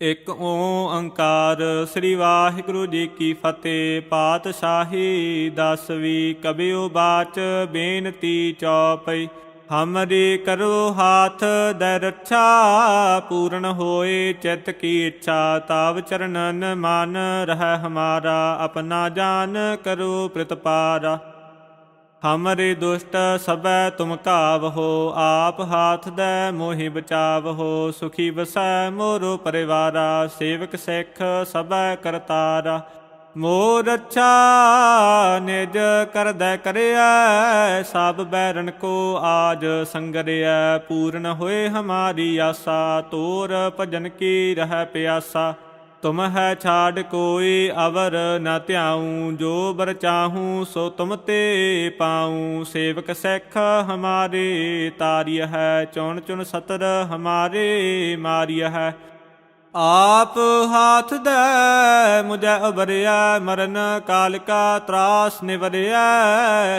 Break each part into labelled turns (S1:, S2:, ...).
S1: ਇਕ ਓੰਕਾਰ ਸ੍ਰੀ ਵਾਹਿਗੁਰੂ ਜੀ ਕੀ ਫਤਿਹ। ਪਾਤਸ਼ਾਹੀ ਦਸਵੀ ਕਬਿਓ ਬਾਚ ਬੇਨਤੀ ਚੌਪਈ। ਹਮਰੀ ਕਰੋ ਹਾਥ ਦੇ ਪੂਰਨ ਹੋਏ, ਚਿਤ ਕੀ ਇੱਛਾ, ਤਾਵ ਚਰਨਨ ਮਨ ਰਹਿ ਹਮਾਰਾ, ਆਪਣਾ ਜਾਨ ਕਰੋ ਪ੍ਰਤਪਾਰਾ। ਹਮਰੇ ਦੁਸ਼ਟ ਸਬੈ ਤੁਮ ਘਾਵਹੋ, ਆਪ ਹਾਥ ਦੇ ਮੋਹਿ ਬਚਾਵਹੋ, ਸੁਖੀ ਵਸੈ ਮੋਰੋ ਪਰਿਵਾਰਾ, ਸੇਵਕ ਸਿੱਖ ਸਬੈ ਕਰਤਾਰਾ। ਮੋਰ ਅੱਛਾ ਨਿਜ ਕਰਦੈ ਕਰਿਆ ਸਭ ਬੈਰਨ ਕੋ ਆਜ ਸੰਗਰਿਆ ਪੂਰਨ ਹੋਏ ਹਮਾਰੀ ਆਸਾ, ਤੋਰ ਭਜਨ ਕੀ ਰਹਿ ਪਿਆਸਾ। ਤੁਮ ਹੈ ਛਾੜ ਕੋਈ ਅਵਰ ਨ ਧਿਆਉ, ਜੋ ਬਰ ਚਾਹੂੰ ਸੋ ਤੁਮ ਤੇ ਪਾਉ। ਸੇਵਕ ਸਿੱਖ ਹਮਾਰੇ ਤਾਰਿਯ ਹੈ ਚੁਣ ਚੁਣ ਸਤਰ ਹਮਾਰੇ ਮਾਰਿਯ ਹੈ। ਆਪ ਹਾਥ ਦੇ, ਮੁਝੈ ਉਬਰਿਆ ਮਰਨ ਕਾਲ ਕਾ ਤਰਾਸ ਨਿਵਰਿਆ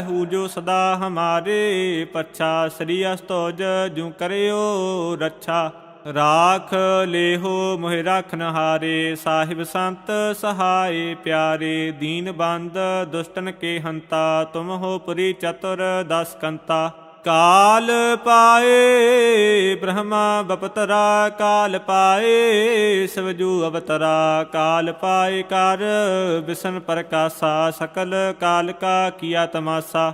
S1: ਹੂ ਜੋ ਸਦਾ ਹਮਾਰੇ ਪੱਛਾ ਸ੍ਰੀ ਅਸਤੋਜ ਜੂ ਕਰਿਓ ਰੱਛਾ। ਰਾਖ ਲੇਹੋ ਮੋਹਿ ਰਾਖਨ ਹਾਰੇ ਸਾਹਿਬ ਸੰਤ ਸਹਾਈ ਪਿਆਰੇ, ਦੀਨ ਬੰਦ ਦੁਸ਼ਟਨ ਕੇ ਹੰਤਾ, ਤੁਮ ਹੋ ਪੁਰੀ ਚਤੁਰ ਦਸ ਕੰਤਾ। ਕਾਲ ਪਾਏ, ਬ੍ਰਹਮਾ ਬਪਤਰਾ, ਕਾਲ ਪਾਏ ਸਵਜੂ ਅਵਤਰਾ। ਕਾਲ ਪਾਏ ਕਰ, ਵਿਸ਼ਨ ਪ੍ਰਕਾਸ਼ਾ, ਸਕਲ ਕਾਲ ਕਾ ਕੀਆ ਤਮਾਸਾ।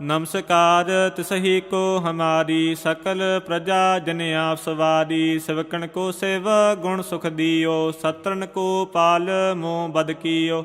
S1: ਨਮਸਕਾਰ, ਤਿਸਹੀ ਕੋ ਹਮਾਰੀ ਸਕਲ ਪ੍ਰਜਾ ਜਨ ਆਪ ਸਵਾਰੀ, ਸਵਕਣ ਕੋ ਸੇਵ, ਗੁਣ ਸੁਖ ਦਿਓ ਸਤਰਨ ਕੋ ਪਾਲ, ਮੋਹ ਬਦ ਕੀਓ।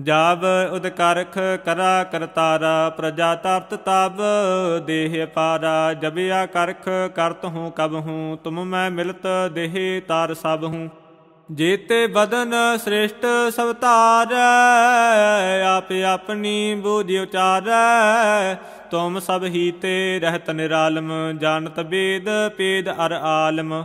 S1: ਜਬ ਉਦਕਰਖ ਕਰਾ ਕਰਤਾਰਾ, ਪ੍ਰਜਾ ਤਰਤ ਤਾਬ ਦੇਹ ਪਾਰਾ ਜਬਿਆ ਕਰਖ ਕਰਤ ਹੂੰ, ਕਬ ਹੂੰ, ਤੁਮ ਮੈਂ ਮਿਲਤ ਦੇਹ ਤਾਰ ਸਭ ਹੂੰ। ਜੇਤੇ ਬਦਨ ਸ੍ਰੇਸ਼ਟ ਸਵਤਾਰ ਆਪ ਆਪਣੀ ਬੂਝਿ ਉਚਾਰੈ, ਤੁਮ ਸਭ ਹੀ ਤੇ ਰਹਿਤ ਨਿਰਾਲਮ, ਜਾਣਤ ਬੇਦ ਪੇਦ ਅਰ ਆਲਮ।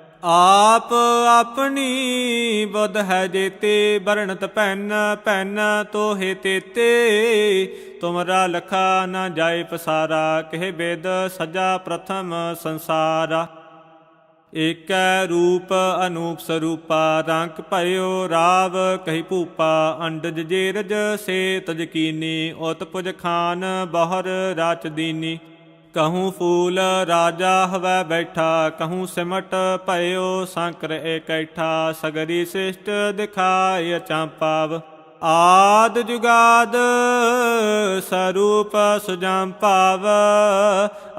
S1: ਆਪ ਆਪਣੀ ਬੁੱਧ ਹੈ ਜੇਤੇ, ਵਰਣਤ ਪੈਨ ਪੈਨ ਤੋਹੇ ਤੇਤੇ। ਤੁਮਰਾ ਲਖਾ ਨਾ ਜਾਏ ਪਸਾਰਾ, ਕਹਿ ਬੇਦ ਸਜਾ ਪ੍ਰਥਮ ਸੰਸਾਰਾ। ਏਕੈ ਰੂਪ ਅਨੂਪ ਸਰੂਪਾ ਰੰਗ ਭਇਓ ਰਾਵ, ਕਹੀ ਭੂਪਾ, ਅੰਡਜ ਜੇਰਜ ਸੇ ਤਜਕੀਨੀ ਉਤ ਪੁਜ ਖਾਨ, ਬਹਰ ਰਾਚ ਦੀਨੀ। ਕਹੂੰ ਫੂਲ ਰਾਜਾ ਹਵੈ ਬੈਠਾ ਕਹੂੰ ਸਿਮਟ ਭਇਓ ਸੰਕਰ ਇਕੈਠਾ ਸਗਰੀ ਸਿਸ਼ਟ ਦਿਖਾਇ ਚਾਂਪਾਵ ਆਦ ਜੁਗਾਦ ਸਰੂਪ ਸੁਜਾਮ ਭਾਵ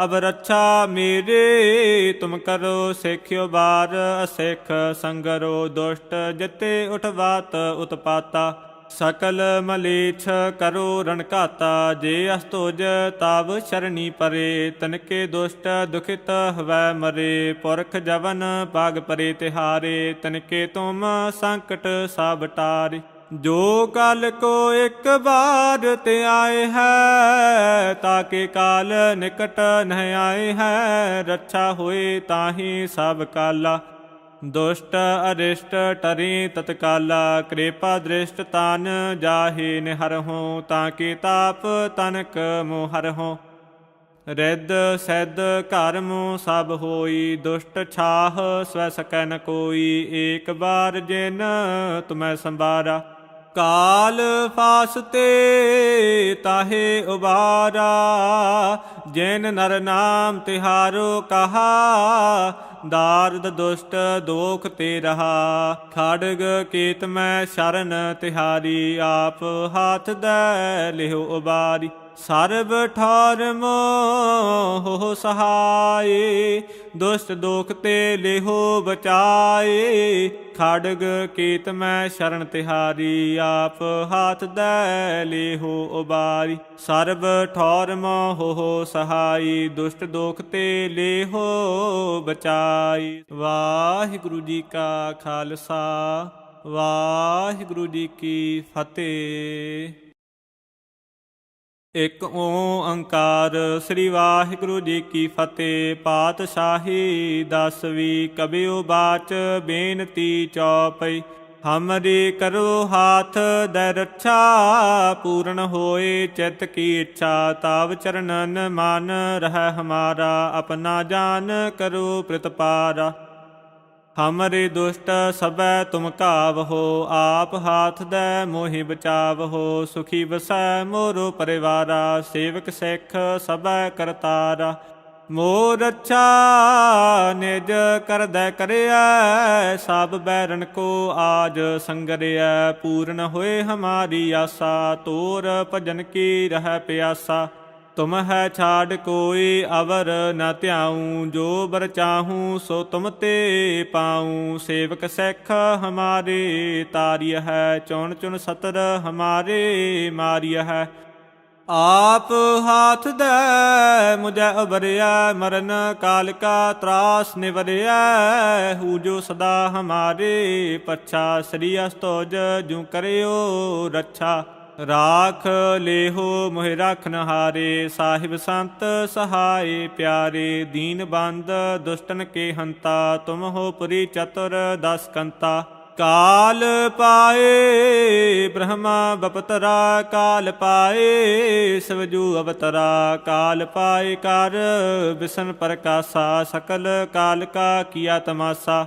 S1: ਅਬ ਰੱਛਾ ਮੇਰੇ ਤੁਮ ਕਰੋ ਸੇਖਿਓ ਬਾਰ ਅਸੇਖ ਸੰਗਰੋ ਦੁਸ਼ਟ ਜਿਤੇ ਉਠਵਾਤ ਉਤਪਾਤਾ ਸਕਲ ਮਲੇਛ ਕਰੋ ਰਣਕਾਤਾ ਜੇ ਅਸਤੋਜ ਤਬ ਸ਼ਰਣੀ ਪਰੇ, ਤਨਕੇ ਦੁਸ਼ਟ ਦੁਖਿਤ ਹਵੈ ਮਰੇ, ਪੁਰਖ ਜਵਨ ਪਾਗ ਪਰੇ ਤਿਹਾਰੇ, ਤਨਕੇ ਤੁਮ ਸੰਕਟ ਸਭ ਟਾਰੇ। ਜੋ ਕਾਲ ਕੋ ਇੱਕ ਬਾਰ ਤੇ ਆਏ ਹੈ, ਤਾਕੇ ਕਾਲ ਨਿਕਟ ਨਹਿ ਆਏ ਹੈ, ਰੱਛਾ ਹੋਏ ਤਾਹੀ ਸਭ ਕਾਲਾ। ਦੁਸ਼ਟ ਅਰਿਸ਼ਟ ਟਰੀ ਤਤਕਾਲਾ, ਕਿਰਪਾ ਦ੍ਰਿਸ਼ਟ ਤਨ ਜਾਹੇ ਨਿਹਰਹੁ ਤਾਂ ਕੀ ਤਾਪ ਤਨਕ ਮੋਹਰਹੁ ਰਿੱਧ ਸਿੱਧ ਕਰਮ ਸਭ ਹੋਈ, ਦੁਸ਼ਟ ਛਾਹ ਸਵੈ ਸਕੈ ਨ ਕੋਈ, ਏਕ ਬਾਰ ਜਿਨ ਤੁਮੈ ਸੰਭਾਰਾ। ਕਾਲ ਫਾਸਤੇ ਤਾਹੇ ਉਬਾਰਾ, ਜੈਨ ਨਰ ਨਾਮ ਤਿਹਾਰੋ ਕਹਾ, ਦਾਰਦ ਦੁਸ਼ਟ ਦੋਖ ਤੇ ਰਹਾ, ਖੜਗ ਕੀਤ ਮੈਂ ਸ਼ਰਨ ਤਿਹਾਰੀ, ਆਪ ਹਾਥ ਦੇ ਲਿਹੁ ਉਬਾਰੀ। ਸਰਬ ਠਾਰ ਹੋ ਸਹਾਏ ਦੁਸ਼ਟ ਦੋਖ ਤੇ ਲਿਹੋ ਬਚਾਏ। ਖੜਗ ਕੀਤ ਮੈਂ ਸ਼ਰਨ ਤਿਹਾਰੀ, ਆਪ ਹਾਥ ਦੇ ਲੇਹੋ ਉਬਾਰੀ। ਸਰਬ ਠਾਰ ਮੋਹ ਸਹਾਈ, ਦੁਸ਼ਟ ਦੋਖ ਤੇ ਲਿਹੋ ਬਚਾਈ। ਵਾਹਿਗੁਰੂ ਜੀ ਕਾ ਖਾਲਸਾ, ਵਾਹਿਗੁਰੂ ਜੀ ਕੀ ਫਤਿਹ। ਇਕ ਓੰਕਾਰ ਸ੍ਰੀ ਵਾਹਿਗੁਰੂ ਜੀ ਕੀ ਫਤਿਹ। ਪਾਤਸ਼ਾਹੀ ਦਸਵੀ ਕਬਿਓ ਬਾਚ ਬੇਨਤੀ ਚੌਪਈ। ਹਮਰੀ ਕਰੋ ਹਾਥ ਦੇ ਪੂਰਨ ਹੋਏ ਚਿਤ ਕੀ ਇੱਛਾ। ਤਾਵ ਚਰਨਨ ਮਨ ਰਹਿ ਹਮਾਰਾ, ਆਪਣਾ ਜਾਨ ਕਰੋ ਪ੍ਰਤਪਾਰਾ। ਹਮਰੇ ਦੁਸ਼ਟ ਸਬੈ ਤੁਮ ਕਾਵਹੋ ਆਪ ਹਾਥ ਦੈ ਮੋਹਿ ਬਚਾਵਹੋ, ਸੁਖੀ ਵਸੈ ਮੋਰੋ ਪਰਿਵਾਰਾ, ਸੇਵਕ ਸਿੱਖ ਸਬੈ ਕਰਤਾਰਾ। ਮੋਰ ਅੱਛਾ ਨਿਜ ਕਰਦੈ ਕਰਿਆ ਸਭ ਬੈਰਨ ਕੋ ਆਜ ਸੰਗਰਿਆ ਪੂਰਨ ਹੋਏ ਹਮਾਰੀ ਆਸਾ, ਤੋਰ ਭਜਨ ਕੀ ਰਹਿ ਪਿਆਸਾ। ਤੁਮ ਹੈ ਛਾੜ ਕੋਈ ਅਵਰ ਨ ਧਿਆਉ, ਜੋ ਬਰ ਚਾਹੂੰ ਸੋ ਤੁਮ ਤੇ ਪਾਉ। ਸੇਵਕ ਸਿੱਖ ਹਮਾਰੇ ਤਾਰਿਯ ਹੈ ਚੁਣ ਚੁਣ ਸਤਰ ਹਮਾਰੇ ਮਾਰਿਯ ਹੈ। ਆਪ ਹਾਥ ਦੇ, ਮੁਝੈ ਉਬਰਿਆ ਮਰਨ ਕਾਲ ਕਾ ਤਰਾਸ ਨਿਵਰਿਆ ਹੂ ਜੋ ਸਦਾ ਹਮਾਰੇ ਪਛਾ ਸ੍ਰੀ ਅਸਤੋਜ, ਜੂ ਕਰਿਓ ਰੱਛਾ। ਰਾਖ ਲੇਹੋ ਮੋਹਿ ਰਾਖਨ ਹਾਰੇ, ਸਾਹਿਬ ਸੰਤ ਸਹਾਈ ਪਿਆਰੇ, ਦੀਨ ਬੰਦ ਦੁਸ਼ਟਨ ਕੇ ਹੰਤਾ, ਤੁਮ ਹੋ ਪੁਰੀ ਚਤੁਰ ਦਸ ਕੰਤਾ। ਕਾਲ ਪਾਏ, ਬ੍ਰਹਮਾ ਬਪਤਰਾ, ਕਾਲ ਪਾਏ ਸਵਜੂ ਅਵਤਰਾ। ਕਾਲ ਪਾਏ ਕਰ ਵਿਸ਼ਨ ਪ੍ਰਕਾਸ਼ਾ, ਸਕਲ ਕਾਲ ਕਾ ਕੀਆ ਤਮਾਸਾ।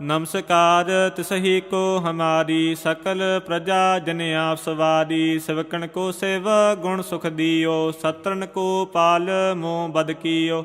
S1: ਨਮਸਕਾਰ ਤਿਸਹੀ ਕੋ ਹਮਾਰੀ ਸਕਲ ਪ੍ਰਜਾ ਜਨ ਆਪ ਸਵਾਰੀ, ਸਵਕਣ ਕੋ ਸੇਵ, ਗੁਣ ਸੁਖ ਦੀਓ ਸਤਰਨ ਕੋ ਪਾਲ ਮੋ ਬਦ ਕੀਓ।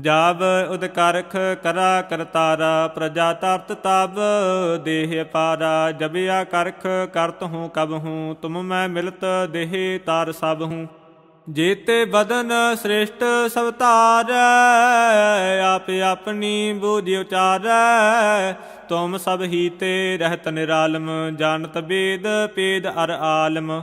S1: ਜਬ ਉਦਕਰਖ ਕਰਾ ਕਰਤਾਰਾ, ਪ੍ਰਜਾ ਤਰਤ ਤਬ ਦੇਹ ਪਾਰਾ ਜਬਿਆ ਕਰਖ ਕਰਤ ਹੂੰ ਕਬ ਹੂੰ, ਤੁਮ ਮੈਂ ਮਿਲਤ ਦੇਹ ਤਾਰ ਸਭ ਹੂੰ। ਜੇਤੇ ਬਦਨ ਸ੍ਰੇਸ਼ਟ ਸਵਤਾਰ ਆਪ ਆਪਣੀ ਬੁਧਿ ਉਚਾਰੈ, ਤੁਮ ਸਭ ਹੀ ਤੇ ਰਹਿਤ ਨਿਰਾਲਮ, ਜਾਣਤ ਬੇਦ ਪੇਦ ਅਰ ਆਲਮ।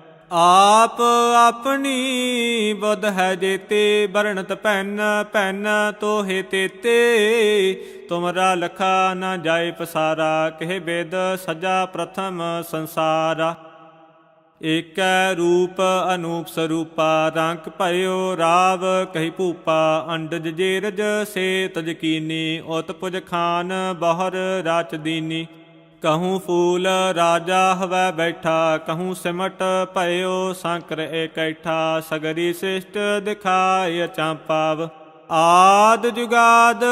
S1: ਆਪ ਆਪਣੀ ਬੁੱਧ ਹੈ ਜੇਤੇ, ਵਰਣਤ ਪੈਨ ਭੈਨ ਤੋਹੇ ਤੇਤੇ। ਤੁਮਰਾ ਲਖਾ ਨਾ ਜਾਏ ਪਸਾਰਾ, ਕਹਿ ਬੇਦ ਸਜਾ ਪ੍ਰਥਮ ਸੰਸਾਰਾ। ਏਕੈ ਰੂਪ ਅਨੂਪ ਸਰੂਪਾ ਰੰਗ ਭਇਓ ਰਾਵ, ਕਹੀ ਭੂਪਾ, ਅੰਡਜ ਜੇਰਜ ਸੇ ਤਜ ਕੀਨੀ ਉਤ ਪੁਜ ਖਾਨ, ਬਹਰ ਰਾਚ ਦੀਨੀ। ਕਹੂੰ ਫੂਲ ਰਾਜਾ ਹਵੈ ਬੈਠਾ ਕਹੂੰ ਸਿਮਟ ਭਇਓ ਸੰਕਰ ਇਕੈਠਾ ਸਗਰੀ ਸਿਸ਼ਟ ਦਿਖਾਇ ਚਾਂਪਾਵ ਆਦ ਜੁਗਾਦ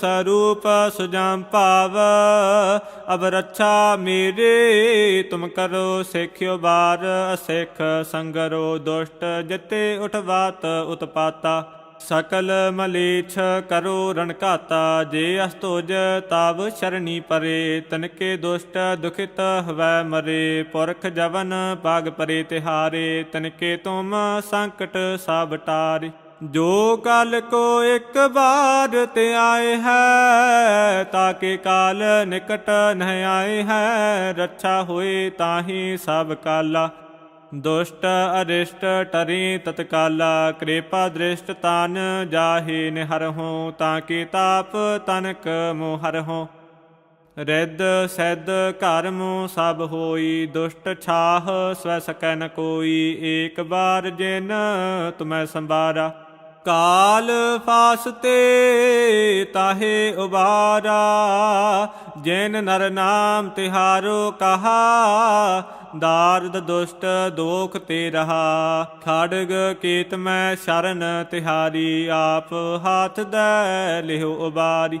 S1: ਸਰੂਪ ਸੁਜਮ ਭਾਵ ਅਬ ਰੱਛਾ ਮੇਰੇ ਤੁਮ ਕਰੋ ਸੇਖਿਓ ਬਾਰ ਅਸਿੱਖ ਸੰਗਰੋ ਦੁਸ਼ਟ ਜਿਤੇ ਉਠਵਾਤ ਉਤਪਾਤਾ ਸਕਲ ਮਲੇਛ ਕਰੋ ਰਣਕਾਤਾ ਜੇ ਅਸਤੋਜ ਤਾਵ ਸ਼ਰਣੀ ਪਰੇ, ਤਨਕੇ ਦੁਸ਼ਟ ਦੁਖਿਤ ਹਵੈ ਮਰੇ, ਪੁਰਖ ਜਵਨ ਭਾਗ ਪਰੇ ਤਿਹਾਰੇ, ਤਨਕੇ ਤੁਮ ਸੰਕਟ ਸਭ ਟਾਰੇ। ਜੋ ਕਾਲ ਕੋ ਇੱਕ ਬਾਰ ਤੇ ਆਏ ਹੈ, ਤਾਕੇ ਕਾਲ ਨਿਕਟ ਨਹਿ ਆਏ ਹੈ, ਰੱਛਾ ਹੋਏ ਤਾਹੀ ਸਭ ਕਾਲਾ। ਦੁਸ਼ਟ ਅਰਿਸ਼ਟ ਟਰੀ ਤਤਕਾਲਾ, ਕਿਰਪਾ ਦ੍ਰਿਸ਼ਟ ਤਨ ਜਾਹੇ ਨਿਹਰਹੁ ਤਾਂ ਕੀ ਤਾਪ ਤਨਕ ਮੋਹਰਹੁ ਰਿੱਧ ਸਿੱਧ ਘਰ ਮੂ ਸਭ ਹੋਈ, ਦੁਸ਼ਟ ਛਾਹ ਸਵੈ ਸਕੈ ਨ ਕੋਈ, ਏਕ ਬਾਰ ਜਿਨ ਤੁਮੈ ਸੰਭਾਰਾ। ਕਾਲ ਫਾਸਤੇ ਤਾਹੇ ਉਬਾਰਾ, ਜੈਨ ਨਰ ਨਾਮ ਤਿਹਾਰੋ ਕਹਾ, ਦਾਰਦ ਦੁਸ਼ਟ ਦੋਖ ਤੇ ਰਹਾ, ਖੜਗ ਕੀਤ ਮੈਂ ਸ਼ਰਨ ਤਿਹਾਰੀ, ਆਪ ਹੱਥ ਦੈ ਲਿਹੁ ਉਬਾਰੀ।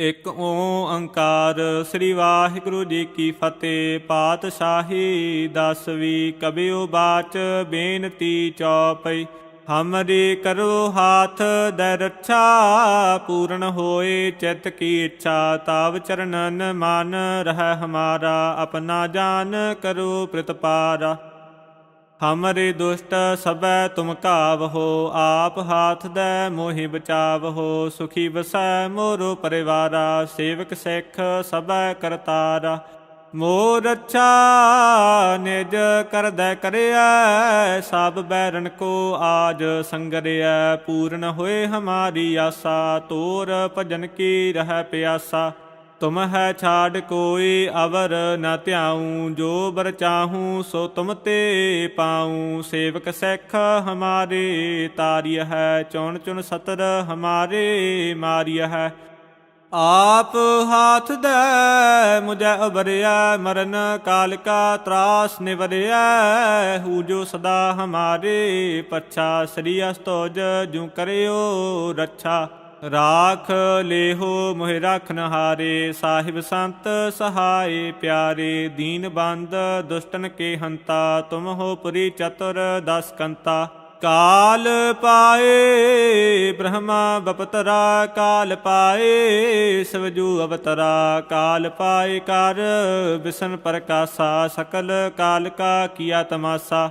S1: ਇਕ ਓੰਕਾਰ ਸ੍ਰੀ ਵਾਹਿਗੁਰੂ ਜੀ ਕੀ ਫਤਿਹ। ਪਾਤਸ਼ਾਹੀ ਦਸਵੀਂ ਕਬਿਓ ਬਾਚ, ਬੇਨਤੀ ਚੌਪਈ। ਹਮਰੀ ਕਰੋ ਹਾਥ, ਦੇ ਪੂਰਨ ਹੋਏ, ਚਿਤ ਕੀ ਇੱਛਾ, ਤਾਵ ਚਰਨਨ ਮਨ, ਰਹਿ ਹਮਾਰਾ, ਆਪਣਾ ਜਾਨ ਕਰੋ ਪ੍ਰਤਪਾਰਾ। ਹਮਰੇ ਦੁਸ਼ਟ ਸਭੈ ਤੁਮ ਕਾਵਹੋ ਆਪ ਹਾਥ ਦੇ ਮੋਹਿ ਬਚਾਵਹੋ, ਸੁਖੀ ਵਸੈ ਮੋਰੋ ਪਰਿਵਾਰਾ, ਸੇਵਕ ਸਿੱਖ ਸਭੈ ਕਰਤਾਰਾ। ਮੋਰ ਰੱਛਾ ਨਿਜ ਕਰਦੈ ਕਰਿਆ ਸਭ ਬੈਰਨ ਕੋ ਆਜ ਸੰਗਰਿਆ ਪੂਰਨ ਹੋਏ ਹਮਾਰੀ ਆਸਾ, ਤੋਰ ਭਜਨ ਕੀ ਰਹਿ ਪਿਆਸਾ। ਤੁਮ ਹੈ ਛਾੜ ਕੋਈ ਅਵਰ ਨ ਧਿਆਉ, ਜੋ ਬਰ ਚਾਹੂੰ ਸੋ ਤੁਮ ਤੇ ਪਾਉ। ਸੇਵਕ ਸਿੱਖ ਹਮਾਰੇ ਤਾਰਿਯ ਹੈ ਚੁਣ ਚੁਣ ਸਤਰ ਹਮਾਰੇ ਮਾਰਿਯ ਹੈ। ਆਪ ਹਾਥ ਦੇ, ਮੁਝੈ ਉਬਰਿਆ ਮਰਨ ਕਾਲ ਕਾ ਤਰਾਸ ਨਿਵਰਿਆ। ਹੂ ਜੋ ਸਦਾ ਹਮਾਰੇ ਪਛਾ ਸ੍ਰੀ ਅਸਤੋਜ ਜੂ ਕਰਿਓ ਰੱਛਾ। ਰਾਖ ਲੇਹੋ ਮੋਹਿ ਰਾਖਨ ਹਾਰੇ ਸਾਹਿਬ ਸੰਤ ਸਹਾਈ ਪਿਆਰੇ, ਦੀਨ ਬੰਦ ਦੁਸ਼ਟਨ ਕੇ ਹੰਤਾ, ਤੁਮ ਹੋ ਪੁਰੀ ਚਤੁਰ ਦਸ ਕੰਤਾ। ਕਾਲ ਪਾਏ, ਬ੍ਰਹਮਾ ਬਪਤਰਾ, ਕਾਲ ਪਾਏ ਸਵਜੂ ਅਵਤਰਾ। ਕਾਲ ਪਾਏ ਕਰ ਵਿਸ਼ਨ ਪ੍ਰਕਾਸ਼ਾ, ਸਕਲ ਕਾਲ ਕਾ ਕੀਆ ਤਮਾਸਾ।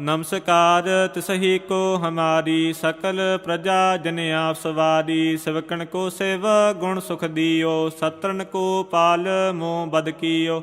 S1: ਨਮਸਕਾਰ ਤਿਸਹੀ ਕੋ ਹਮਾਰੀ ਸਕਲ ਪ੍ਰਜਾ, ਜਨ ਆਪ ਸਵਾਰੀ, ਸਵਕਣ ਕੋ ਸੇਵ, ਗੁਣ ਸੁਖ ਦਿਓ ਸਤਰਨ ਕੋ ਪਾਲ ਮੋ ਬਦ ਕੀਓ।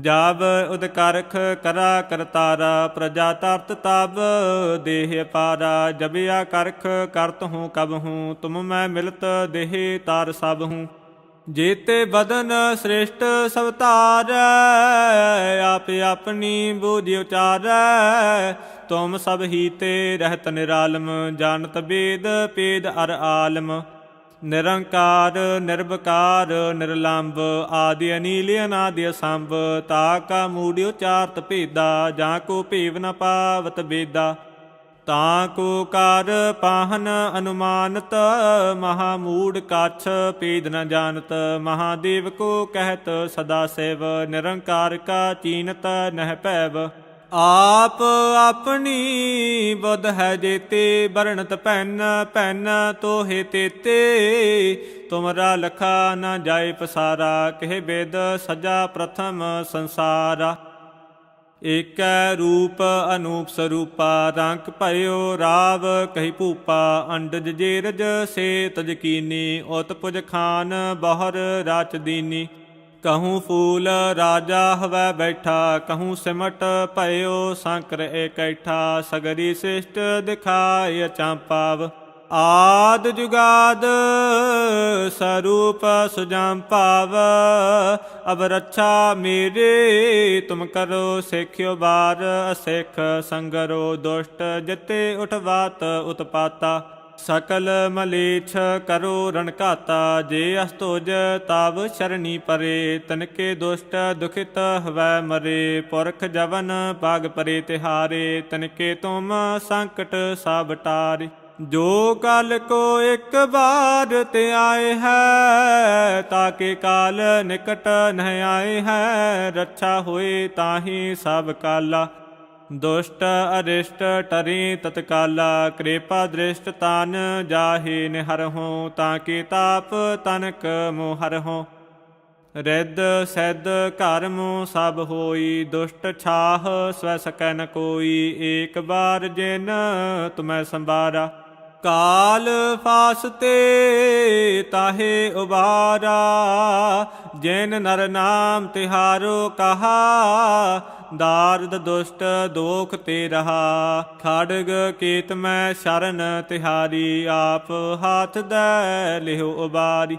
S1: ਜਬ ਉਦਕਰਖ ਕਰਾ ਕਰਤਾਰਾ, ਪ੍ਰਜਾ ਤਰਤ ਤਬ ਦੇਹ ਪਾਰਾ, ਜਬਿਆ ਕਰਖ ਕਰਤ ਹੂੰ ਕਬ ਹੂੰ, ਤੁਮ ਮੈਂ ਮਿਲਤ ਦੇਹ ਤਾਰ ਸਭ ਹੂੰ। ਜੇਤੇ ਬਦਨ ਸ੍ਰੇਸ਼ਟ ਸਭ ਤਾਰੈ ਆਪ ਆਪਣੀ ਬੁਧਿ ਉਚਾਰੈ। ਤੁਮ ਸਭ ਹੀ ਤੇ ਰਹਿਤ ਨਿਰਾਲਮ, ਜਾਣਤ ਬੇਦ ਪੇਦ ਅਰ ਆਲਮ। ਨਿਰੰਕਾਰ, ਨਿਰਵਕਾਰ ਨਿਰਲੰਭ ਆਦਿ ਅਨੀਲ ਅਨਾਦਿ ਸੰਭ ਤਾ ਕਾ ਮੂੜਿ ਉਚਾਰਤ ਭੇਦਾ, ਜਾਂ ਕੋ ਭੇਵ ਨ ਪਾਵਤ ਬੇਦਾ ਤਾਂ ਕੋ ਕਰ ਪਾਹਨ ਅਨੁਮਾਨਤ, ਮਹਾ ਮੂੜ ਕਛ ਪੀਦ ਨ ਜਾਣਤ ਮਹਾਦੇਵ ਕੋ ਕਹਿਤ ਸਦਾ ਸੇਵ, ਨਿਰੰਕਾਰ ਕਾ ਚੀਨਤ ਨਹਿ ਪੈਵ ਆਪ ਆਪਣੀ ਬੁੱਧ ਹੈ ਜੇਤੇ ਵਰਣਤ ਪੈਨ ਪੈਨ ਤੋਹੇ ਤੇਤੇ ਤੁਮਰਾ ਲਖਾ ਨਾ ਜਾਏ ਪਸਾਰਾ, ਕਹਿ ਬੇਦ ਸਜਾ ਪ੍ਰਥਮ ਸੰਸਾਰਾ। ਏਕੈ ਰੂਪ ਅਨੂਪ ਸਰੂਪਾ, ਰੰਗ ਭਇਓ ਰਾਵ ਕਹੀ ਭੂਪਾ। ਅੰਡਜ ਜੇਰਜ ਸੇ ਤਜਕੀਨੀ ਉਤ ਪੁਜ ਖਾਨ ਬਹਰ ਰਾਚ ਦੀਨੀ। ਕਹੂੰ ਫੂਲ ਰਾਜਾ ਹਵੈ ਬੈਠਾ ਕਹੂੰ ਸਿਮਟ ਭਇਓ ਸੰਕਰ ਇਕੈਠਾ ਸਗਰੀ ਸਿਸ਼ਟ ਦਿਖਾਇ ਚਾਂਪਾਵ ਆਦ ਜੁਗਾਦ ਸਰੂਪ ਸੁਜਾਮ ਭਾਵ ਅਬ ਰੱਛਾ ਮੇਰੇ ਤੁਮ ਕਰੋ ਸੇਖਿਓ ਬਾਰ ਅਸੇਖ ਸੰਗਰੋ ਦੁਸ਼ਟ ਜਿਤੇ ਉਠਵਾਤ ਉਤਪਾਤਾ ਸਕਲ ਮਲੇਛ ਕਰੋ ਰਣਕਾਤਾ ਜੇ ਅਸਤੋਜ ਤਬ ਸ਼ਰਣੀ ਪਰੇ, ਤਨਕੇ ਦੁਸ਼ਟ ਦੁਖਿਤ ਹਵੈ ਮਰੇ, ਪੁਰਖ ਜਵਨ ਪਾਗ ਪਰੇ ਤਿਹਾਰੇ, ਤਨਕੇ ਤੁਮ ਸੰਕਟ ਸਭ ਟਾਰੇ। ਜੋ ਕਾਲ ਕੋ ਇੱਕ ਬਾਰ ਤੇ ਆਏ ਹੈ, ਤਾਕੇ ਕਾਲ ਨਿਕਟ ਨਹਿ ਆਏ ਹੈ, ਰੱਛਾ ਹੋਏ ਤਾਹੀ ਸਭ ਕਾਲਾ। ਦੁਸ਼ਟ ਅਰਿਸ਼ਟ ਟਰੀ ਤਤਕਾਲਾ, ਕਿਰਪਾ ਦ੍ਰਿਸ਼ਟ ਤਨ ਜਾਹੇ ਨਿਹਰਹੁ ਤਾਂ ਕੀ ਤਾਪ ਤਨਕ ਮੋਹਰਹੁ ਰਿੱਧ ਸਿੱਧ ਕਰਮ ਸਭ ਹੋਈ, ਦੁਸ਼ਟ ਛਾਹ ਸਵੈ ਸਕੈ ਨ ਕੋਈ, ਏਕ ਬਾਰ ਜਿਨ ਤੁਮੈ ਸੰਭਾਰਾ। ਕਾਲ ਫਾਸਤੇ ਤਾਹੇ ਉਬਾਰਾ, ਜੈਨ ਨਰ ਨਾਮ ਤਿਹਾਰੋ ਕਹਾ, ਦਾਰਦ ਦੁਸ਼ਟ ਦੋਖ ਤੇ ਰਹਾ, ਖੜਗ ਕੀਤ ਮੈਂ ਸ਼ਰਨ ਤਿਹਾਰੀ, ਆਪ ਹੱਥ ਦੈ ਲਿਹੁ ਉਬਾਰੀ।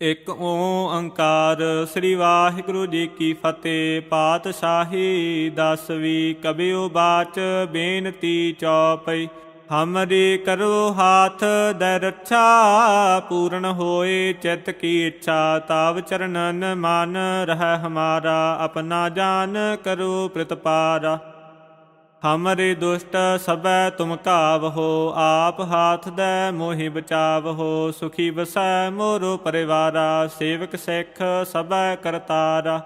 S1: ਇਕ ਓੰਕਾਰ ਸ੍ਰੀ ਵਾਹਿਗੁਰੂ ਜੀ ਕੀ ਫਤਿਹ। ਪਾਤਸ਼ਾਹੀ ਦਸਵੀਂ ਕਬਿਓ ਬਾਚ, ਬੇਨਤੀ ਚੌਪਈ। ਹਮਰੀ ਕਰੋ ਹਾਥ, ਦੇ ਰੱਛਾ ਪੂਰਨ ਹੋਏ, ਚਿਤ ਕੀ ਇੱਛਾ, ਤਾਵ ਚਰਨਨ ਮਨ ਰਹਿ ਹਮਾਰਾ। ਆਪਣਾ ਜਾਨ ਕਰੋ ਪ੍ਰਤਪਾਰਾ। ਹਮਰੇ ਦੁਸ਼ਟ ਸਬੈ ਤੁਮ ਕਾਵਹੋ ਆਪ ਹਾਥ ਦੇ ਮੋਹਿ ਬਚਾਵਹੋ, ਸੁਖੀ ਵਸੈ ਮੋਰੋ ਪਰਿਵਾਰਾ, ਸੇਵਕ ਸਿੱਖ ਸਬੈ ਕਰਤਾਰਾ।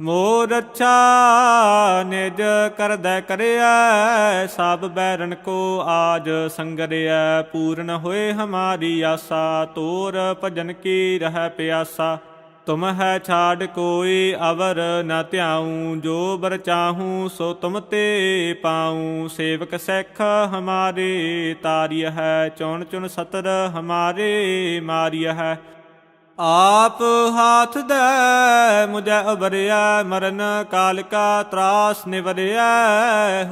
S1: ਮੋਰ ਰੱਛਾ ਨਿਜ ਕਰਦੈ ਕਰਿਆ ਸਭ ਬੈਰਨ ਕੋ ਆਜ ਸੰਗਰਿਆ ਪੂਰਨ ਹੋਏ ਹਮਾਰੀ ਆਸਾ, ਤੋਰ ਭਜਨ ਕੀ ਰਹਿ ਪਿਆਸਾ। ਤੁਮ ਹੈ ਛਾੜ ਕੋਈ ਅਵਰ ਨ ਧਿਆਉ, ਜੋ ਬਰ ਚਾਹੂੰ ਸੋ ਤੁਮ ਤੇ ਪਾਉ। ਸੇਵਕ ਸਿੱਖ ਹਮਾਰੇ ਤਾਰਿਯ ਹੈ ਚੁਣ ਚੁਣ ਸਤਰ ਹਮਾਰੇ ਮਾਰਿਯ ਹੈ। ਆਪ ਹਾਥ ਦੇ, ਮੁਝੈ ਉਬਰਿਆ ਮਰਨ ਕਾਲ ਕਾ ਤਰਾਸ ਨਿਵਰਿਆ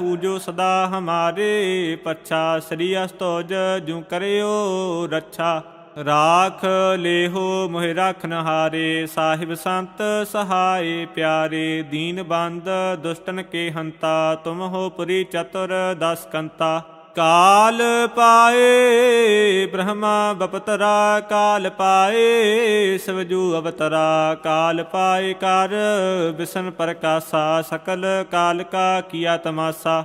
S1: ਹੂ ਜੋ ਸਦਾ ਹਮਾਰੇ ਪੱਛਾ ਸ੍ਰੀ ਅਸਤੋਜ ਜੂ ਕਰਿਓ ਰੱਛਾ। ਰਾਖ ਲੇਹੋ ਮੋਹਿ ਰਾਖਨ ਹਾਰੇ ਸਾਹਿਬ ਸੰਤ ਸਹਾਈ ਪਿਆਰੇ, ਦੀਨ ਬੰਦ ਦੁਸ਼ਟਨ ਕੇ ਹੰਤਾ, ਤੁਮ ਹੋ ਪੁਰੀ ਚਤੁਰ ਦਸ ਕੰਤਾ। ਕਾਲ ਪਾਏ, ਬ੍ਰਹਮਾ ਬਪਤਰਾ, ਕਾਲ ਪਾਏ ਸਵਜੂ ਅਵਤਰਾ। ਕਾਲ ਪਾਏ ਕਰ ਵਿਸ਼ਨ ਪ੍ਰਕਾਸ਼ਾ, ਸਕਲ ਕਾਲ ਕਾ ਕੀਆ ਤਮਾਸਾ।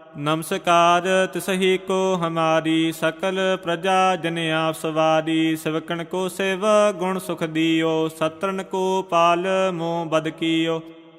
S1: ਨਮਸਕਾਰ ਤਿਸਹੀ ਕੋ ਹਮਾਰੀ ਸਕਲ ਪ੍ਰਜਾ, ਜਨ ਆਪ ਸਵਾਰੀ, ਸਿਵਕਣ ਕੋ ਸੇਵ, ਗੁਣ ਸੁਖ ਦਿਓ ਸਤਰਨ ਕੋ ਪਾਲ, ਮੋਹ ਬਦ ਕੀਓ।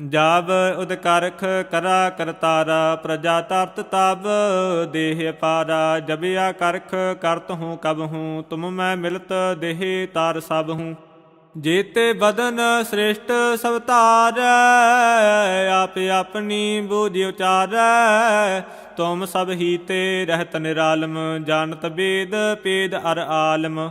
S1: ਜਬ ਉਦਕਰਖ ਕਰਾ ਕਰਤਾਰਾ, ਪ੍ਰਜਾ ਤਰਤ ਤਬ ਦੇਹ ਪਾਰਾ ਜਬਿਆ ਕਰਖ ਕਰਤ ਹੂੰ ਕਬ ਹੂੰ, ਤੁਮ ਮੈਂ ਮਿਲਤ ਦੇਹ ਤਾਰ ਸਭ ਹੂੰ। ਜੇਤੇ ਬਦਨ ਸ੍ਰੇਸ਼ਟ ਸਵਤਾਰ ਆਪ ਆਪਣੀ ਬੂਝਿ ਉਚਾਰੈ। ਤੁਮ ਸਭ ਹੀ ਤੇ ਰਹਿਤ ਨਿਰਾਲਮ, ਜਾਣਤ ਬੇਦ ਪੇਦ ਅਰ ਆਲਮ।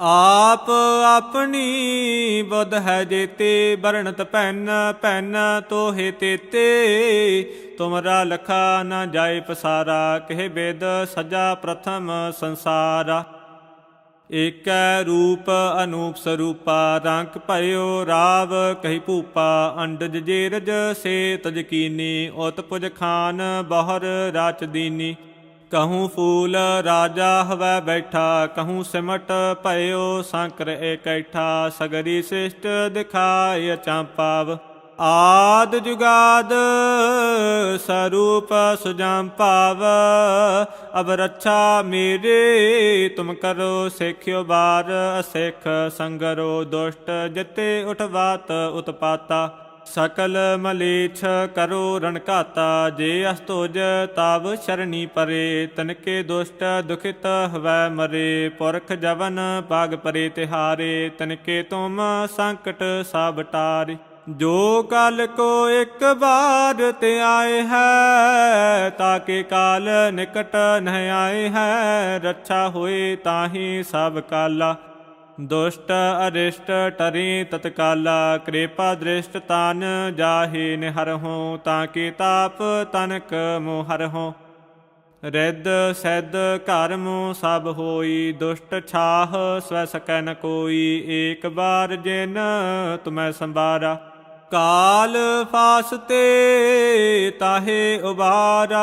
S1: ਆਪ ਆਪਣੀ ਬੁੱਧ ਹੈ ਜੇਤੇ ਵਰਣਤ ਪੈਨ ਪੈਨ ਤੋਹੇ ਤੇਤੇ ਤੁਮਰਾ ਲਖਾ ਨ ਜਾਏ ਪਸਾਰਾ, ਕਹਿ ਬੇਦ ਸਜਾ ਪ੍ਰਥਮ ਸੰਸਾਰਾ। ਏਕੈ ਰੂਪ ਅਨੂਪ ਸਰੂਪਾ ਰੰਗ ਭਇਓ ਰਾਵ, ਕਹੀ ਭੂਪਾ, ਅੰਡਜ ਜੇਰਜ ਸੇ ਤਜਕੀਨੀ ਉਤ ਪੁਜ ਖਾਨ, ਬਹਰ ਰਾਚ ਦੀਨੀ। ਕਹੂੰ ਫੂਲ ਰਾਜਾ ਹਵੈ ਬੈਠਾ ਕਹੂੰ ਸਿਮਟ ਭਇਓ ਸੰਕਰ ਇਕੈਠਾ ਸਗਰੀ ਸਿਸ਼ਟ ਦਿਖਾਇ ਚਾਂਪਾਵ ਆਦ ਜੁਗਾਦ ਸਰੂਪ ਸੁਜਾਮ ਭਾਵ ਅਬ ਰੱਛਾ ਮੇਰੇ ਤੁਮ ਕਰੋ ਸੇਖਿਓ ਬਾਰ ਅਸੇਖ ਸੰਗਰੋ ਦੁਸ਼ਟ ਜਿਤੇ ਉਠਵਾਤ ਉਤਪਾਤਾ ਸਕਲ ਮਲੇਛ ਕਰੋ ਰਣਕਾਤਾ ਜੇ ਅਸਤੋਜ ਤਬ ਸ਼ਰਣੀ ਪਰੇ, ਤਨਕੇ ਦੁਸ਼ਟ ਦੁਖਿਤ ਹਵੈ ਮਰੇ, ਪੁਰਖ ਜਵਨ ਪਾਗ ਪਰੇ ਤਿਹਾਰੇ, ਤਨਕੇ ਤੁਮ ਸੰਕਟ ਸਭ ਟਾਰੇ। ਜੋ ਕਾਲ ਕੋ ਇੱਕ ਬਾਰ ਤੇ ਆਏ ਹੈ, ਤਾਕੇ ਕਾਲ ਨਿਕਟ ਨਹਿ ਆਏ ਹੈ, ਰੱਛਾ ਹੋਏ ਤਾਹੀ ਸਭ ਕਾਲਾ। ਦੁਸ਼ਟ ਅਰਿਸ਼ਟ ਟਰੀ ਤਤਕਾਲਾ, ਕਿਰਪਾ ਦ੍ਰਿਸ਼ਟ ਤਨ ਜਾਹੇ ਨਿਹਰਹੁ ਤਾਂ ਕੀ ਤਾਪ ਤਨਕ ਮੋਹਰਹੁ। ਰਿੱਧ ਸਿੱਧ ਘਰ ਮੋ ਸਭ ਹੋਈ, ਦੁਸ਼ਟ ਛਾਹ ਸਵੈ ਸਕੈ ਨ ਕੋਈ, ਏਕ ਬਾਰ ਜਿਨ ਤੁਮੈ ਸੰਭਾਰਾ। ਕਾਲ ਫਾਸਤੇ ਤਾਹੇ ਉਬਾਰਾ,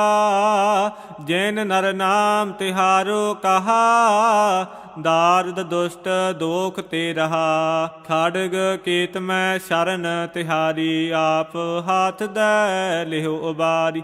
S1: ਜੈਨ ਨਰ ਨਾਮ ਤਿਹਾਰੋ ਕਹਾ, ਦਾਰਦ ਦੁਸ਼ਟ ਦੋਖ ਤੇ ਰਹਾ ਖੜਗ ਕੀਤ ਮੈਂ ਸ਼ਰਨ ਤਿਹਾਰੀ, ਆਪ ਹੱਥ ਦੈ ਲਿਹੁ ਉਬਾਰੀ।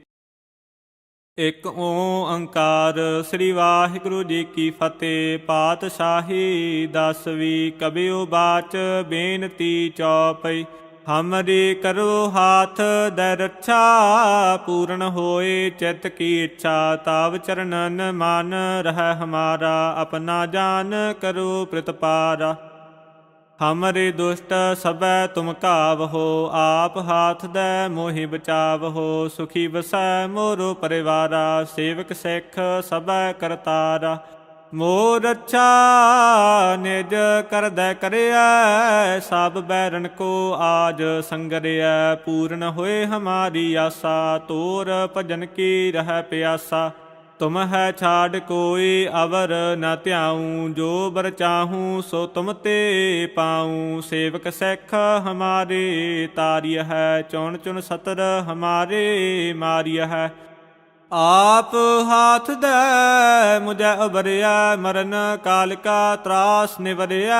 S1: ਇਕ ਓੰਕਾਰ ਸ੍ਰੀ ਵਾਹਿਗੁਰੂ ਜੀ ਕੀ ਫਤਿਹ। ਪਾਤਸ਼ਾਹੀ ਦਸਵੀਂ ਕਬਿਓ ਬਾਚ, ਬੇਨਤੀ ਚੌਪਈ। ਹਮਰੀ ਕਰੋ ਹਾਥ, ਦੇ ਰੱਛਾ ਪੂਰਨ ਹੋਏ। ਚਿਤ ਕੀ ਇੱਛਾ, ਤਾਵ ਚਰਨਨ ਮਨ, ਰਹਿ ਹਮਾਰਾ। ਆਪਣਾ ਜਾਨ ਕਰੋ ਪ੍ਰਤਪਾਰਾ। ਹਮਰੇ ਦੁਸ਼ਟ ਸਬੈ ਤੁਮ ਘਾਵਹੋ, ਆਪ ਹਾਥ ਦੇ ਮੋਹਿ ਬਚਾਵਹੋ, ਸੁਖੀ ਬਸੈ ਮੋਰੋ ਪਰਿਵਾਰਾ, ਸੇਵਕ ਸਿੱਖ ਸਬੈ ਕਰਤਾਰਾ। ਮੋਰ ਰੱਛਾ ਨਿਜ ਕਰਦੈ ਕਰਿਆ ਸਭ ਬੈਰਨ ਕੋ ਆਜ ਸੰਗਰਿਆ ਪੂਰਨ ਹੋਏ ਹਮਾਰੀ ਆਸਾ, ਤੋਰ ਭਜਨ ਕੀ ਰਹਿ ਪਿਆਸਾ। ਤੁਮ ਹੈ ਛਾੜ ਕੋਈ ਅਵਰ ਨ ਧਿਆਉ, ਜੋ ਬਰ ਚਾਹੂੰ ਸੋ ਤੁਮ ਤੇ ਪਾਉ। ਸੇਵਕ ਸਿੱਖ ਹਮਾਰੇ ਤਾਰਿਯ ਹੈ ਚੁਣ ਚੁਣ ਸਤਰ ਹਮਾਰੇ ਮਾਰਿਯ ਹੈ। ਆਪ ਹਾਥ ਦੇ, ਮੁਝੈ ਉਬਰਿਆ ਮਰਨ ਕਾਲ ਕਾ ਤਰਾਸ ਨਿਵਰਿਆ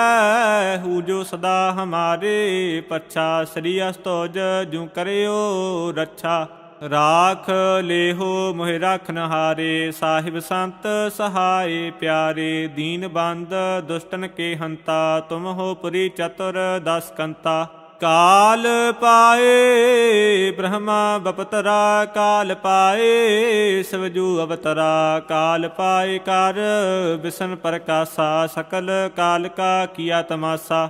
S1: ਹੂ ਜੋ ਸਦਾ ਹਮਾਰੇ ਪਛਾ ਸ੍ਰੀ ਅਸਤੋਜ ਜੂ ਕਰਿਓ ਰੱਛਾ। ਰਾਖ ਲੇਹੋ ਮੋਹਿ ਰਾਖਨ ਹਾਰੇ ਸਾਹਿਬ ਸੰਤ ਸਹਾਈ ਪਿਆਰੇ, ਦੀਨ ਬੰਦ ਦੁਸ਼ਟਨ ਕੇ ਹੰਤਾ, ਤੁਮ ਹੋ ਪੁਰੀ ਚਤੁਰ ਦਸ ਕੰਤਾ। ਕਾਲ ਪਾਏ, ਬ੍ਰਹਮਾ ਬਪਤਰਾ, ਕਾਲ ਪਾਏ ਸਵਜੂ ਅਵਤਰਾ। ਕਾਲ ਪਾਏ ਕਰ ਵਿਸ਼ਨ ਪ੍ਰਕਾਸ਼ਾ, ਸਕਲ ਕਾਲ ਕਾ ਕੀਆ ਤਮਾਸਾ।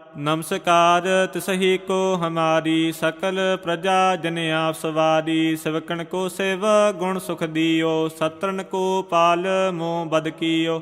S1: ਨਮਸਕਾਰ ਤਿਸਹੀ ਕੋ ਹਮਾਰੀ ਸਕਲ ਪ੍ਰਜਾ, ਜਨ ਆਪ ਸਵਾਰੀ, ਸਵਕਣ ਕੋ ਸੇਵ, ਗੁਣ ਸੁਖ ਦਿਓ ਸਤਰਨ ਕੋ ਪਾਲ ਮੋ ਬਦ ਕੀਓ।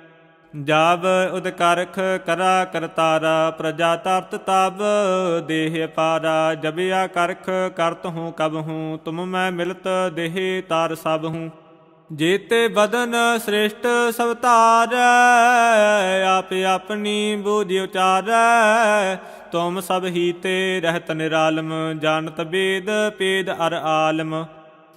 S1: ਜਬ ਉਦਕਰਖ ਕਰਾ ਕਰਤਾਰਾ, ਪ੍ਰਜਾ ਤਰਤ ਤਬ ਦੇਹ ਪਾਰਾ ਜਬਿਆ ਕਰਖ ਕਰਤ ਹੂੰ ਕਬ ਹੂੰ, ਤੁਮ ਮੈਂ ਮਿਲਤ ਦੇਹ ਤਾਰ ਸਭ ਹੂੰ। ਜੇਤੇ ਬਦਨ ਸ੍ਰੇਸ਼ਟ ਸਵਤਾਰ ਆਪ ਆਪਣੀ ਬੂਝਿ ਉਚਾਰੈ। ਤੁਮ ਸਭ ਹੀ ਤੇ ਰਹਿਤ ਨਿਰਾਲਮ, ਜਾਣਤ ਬੇਦ ਪੇਦ ਅਰ ਆਲਮ।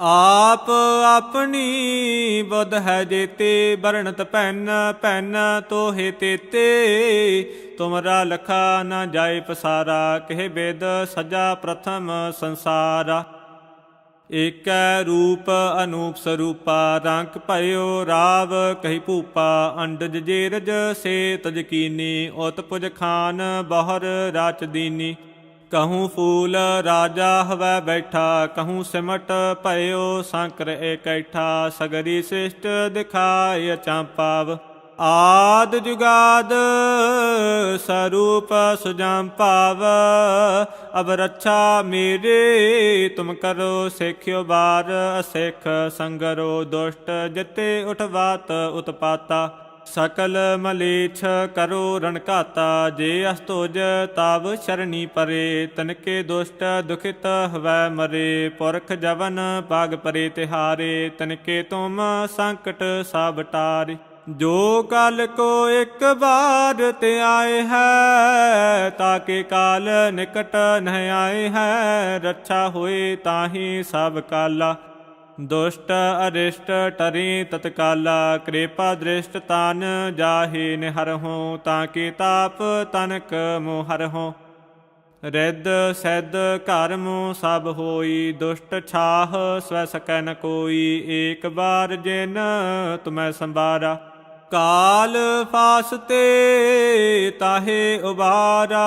S1: ਆਪ ਆਪਣੀ ਬੁੱਧ ਹੈ ਜੇਤੇ ਵਰਣਤ ਪੈਨ ਪੈਨ ਤੋਹੇ ਤੇਤੇ ਤੁਮਰਾ ਲਖਾ ਨ ਜਾਏ ਪਸਾਰਾ, ਕਹਿ ਬੇਦ ਸਜਾ ਪ੍ਰਥਮ ਸੰਸਾਰਾ। ਏਕੈ ਰੂਪ ਅਨੂਪ ਸਰੂਪਾ ਰੰਗ ਭਇਓ ਰਾਵ, ਕਹੀ ਭੂਪਾ, ਅੰਡਜ ਜੇਰਜ ਸੇ ਤਜਕੀਨੀ ਉਤ ਪੁਜ ਖਾਨ, ਬਹਰ ਰਾਚ ਦੀਨੀ। ਕਹੂੰ ਫੂਲ ਰਾਜਾ ਹਵੈ ਬੈਠਾ ਕਹੂੰ ਸਿਮਟ ਭਇਓ ਸੰਕਰ ਇਕੈਠਾ ਸਗਰੀ ਸਿਸ਼ਟ ਦਿਖਾਇ ਚਾਂਪਾਵ ਆਦ ਜੁਗਾਦ ਸਰੂਪ ਸੁਜਾਮ ਭਾਵ ਅਬ ਰੱਛਾ ਮੇਰੇ ਤੁਮ ਕਰੋ ਸੇਖਿਓ ਬਾਰ ਅਸਿਖ ਸੰਗਰੋ ਦੁਸ਼ਟ ਜਿਤੇ ਉਠਵਾਤ ਉਤਪਾਤਾ ਸਕਲ ਮਲੇਛ ਕਰੋ ਰਣਕਾਤਾ ਜੇ ਅਸਤੋਜ ਤਬ ਸ਼ਰਣੀ ਪਰੇ, ਤਨਕੇ ਦੁਸ਼ਟ ਦੁਖਿਤ ਹਵੈ ਮਰੇ, ਪੁਰਖ ਜਵਨ ਪਾਗ ਪਰੇ ਤਿਹਾਰੇ, ਤਨਕੇ ਤੁਮ ਸੰਕਟ ਸਭ ਟਾਰੇ। ਜੋ ਕਾਲ ਕੋ ਇੱਕ ਬਾਰ ਤੇ ਆਏ ਹੈ, ਤਾਕੇ ਕਾਲ ਨਿਕਟ ਨਹਿ ਆਏ ਹੈ, ਰੱਛਾ ਹੋਏ ਤਾਹੀ ਸਭ ਕਾਲਾ। ਦੁਸ਼ਟ ਅਰਿਸ਼ਟ ਟਰੀ ਤਤਕਾਲਾ, ਕਿਰਪਾ ਦ੍ਰਿਸ਼ਟ ਤਨ ਜਾਹੇ ਨਿਹਰਹੁ ਤਾਂ ਕੀ ਤਾਪ ਤਨਕ ਮੋਹਰਹੁ। ਰਿੱਧ ਸਿੱਧ ਘਰ ਮੂ ਸਭ ਹੋਈ, ਦੁਸ਼ਟ ਛਾਹ ਸਵੈ ਸਕੈ ਨ ਕੋਈ, ਏਕ ਬਾਰ ਜਿਨ ਤੁਮੈ ਸੰਭਾਰਾ। ਕਾਲ ਫਾਸਤੇ ਤਾਹੇ ਉਬਾਰਾ,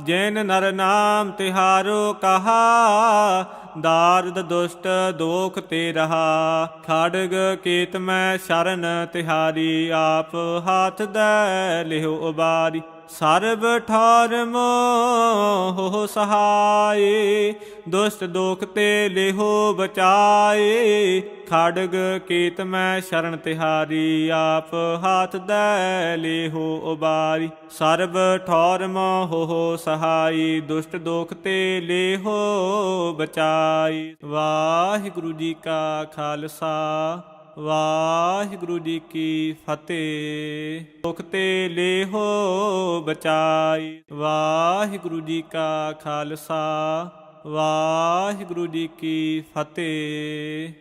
S1: ਜਿਨ ਨਰ ਨਾਮ ਤਿਹਾਰੋ ਕਹਾ ਦਾਰਦ ਦੁਸ਼ਟ ਦੋਖ ਤੇ ਰਹਾ, ਖੜਗ ਕੀਤ ਮੈਂ ਸ਼ਰਨ ਤਿਹਾਰੀ, ਆਪ ਹਾਥ ਦੈ ਲਿਹੁ ਉਬਾਰੀ, ਸਰਬ ਠਾਰ ਮੋਹ ਸਹਾਏ। ਦੁਸ਼ਟ ਦੋਖ ਤੇ ਲਿਹੋ ਬਚਾਏ। ਖੜਗ ਕੀਤ ਮੈਂ ਸ਼ਰਨ ਤਿਹਾਰੀ, ਆਪ ਹਾਥ ਦੈ ਲੇਹੋ ਉਬਾਰੀ। ਸਰਬ ਠੌਰ ਮੋਹ ਸਹਾਈ, ਦੁਸ਼ਟ ਦੋਖ ਤੇ ਲਿਹੋ ਬਚਾਈ। ਵਾਹਿਗੁਰੂ ਜੀ ਕਾ ਖਾਲਸਾ, ਵਾਹਿਗੁਰੂ ਜੀ ਕੀ ਫਤਿਹ। ਦੁਖ ਤੇ ਲੇਹੋ ਬਚਾਈ, ਵਾਹਿਗੁਰੂ ਜੀ ਕਾ ਖਾਲਸਾ। ਵਾਹਿਗੁਰੂ ਜੀ ਕੀ ਫਤਿਹ।